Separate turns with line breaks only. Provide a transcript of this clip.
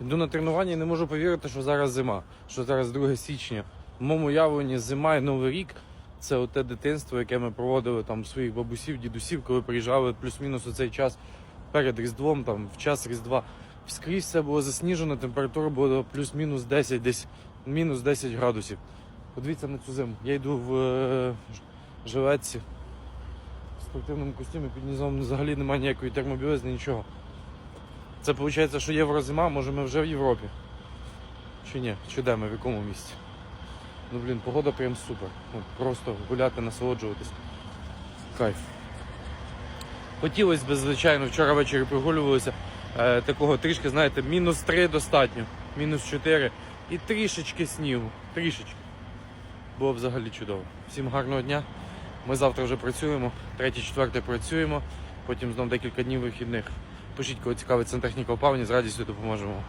Йду на тренування і не можу повірити, що зараз зима, що зараз 2 січня. В моєму уявленні зима і Новий рік це те дитинство, яке ми проводили там своїх бабусів, дідусів, коли приїжджали плюс-мінус у цей час перед Різдвом, там в час Різдва. Скрізь все було засніжено, температура була плюс-мінус 10, десь мінус 10 градусів. Подивіться на цю зиму. Я йду в е, жилетці в спортивному костюмі, під низом взагалі немає ніякої термобілизни, нічого. Це виходить, що єврозима, може ми вже в Європі. Чи ні? Чи де ми, в якому місці? Ну блін, погода прям супер. Ну, просто гуляти, насолоджуватись. Кайф. Хотілося б, звичайно, вчора ввечері прогулювалися. Е, такого трішки, знаєте, мінус 3 достатньо, мінус 4 і трішечки снігу. Трішечки. Було взагалі чудово. Всім гарного дня. Ми завтра вже працюємо, 3-4 працюємо, потім знов декілька днів вихідних. Пишіть, кого цікавить сантехніка опалення, з радістю допоможемо.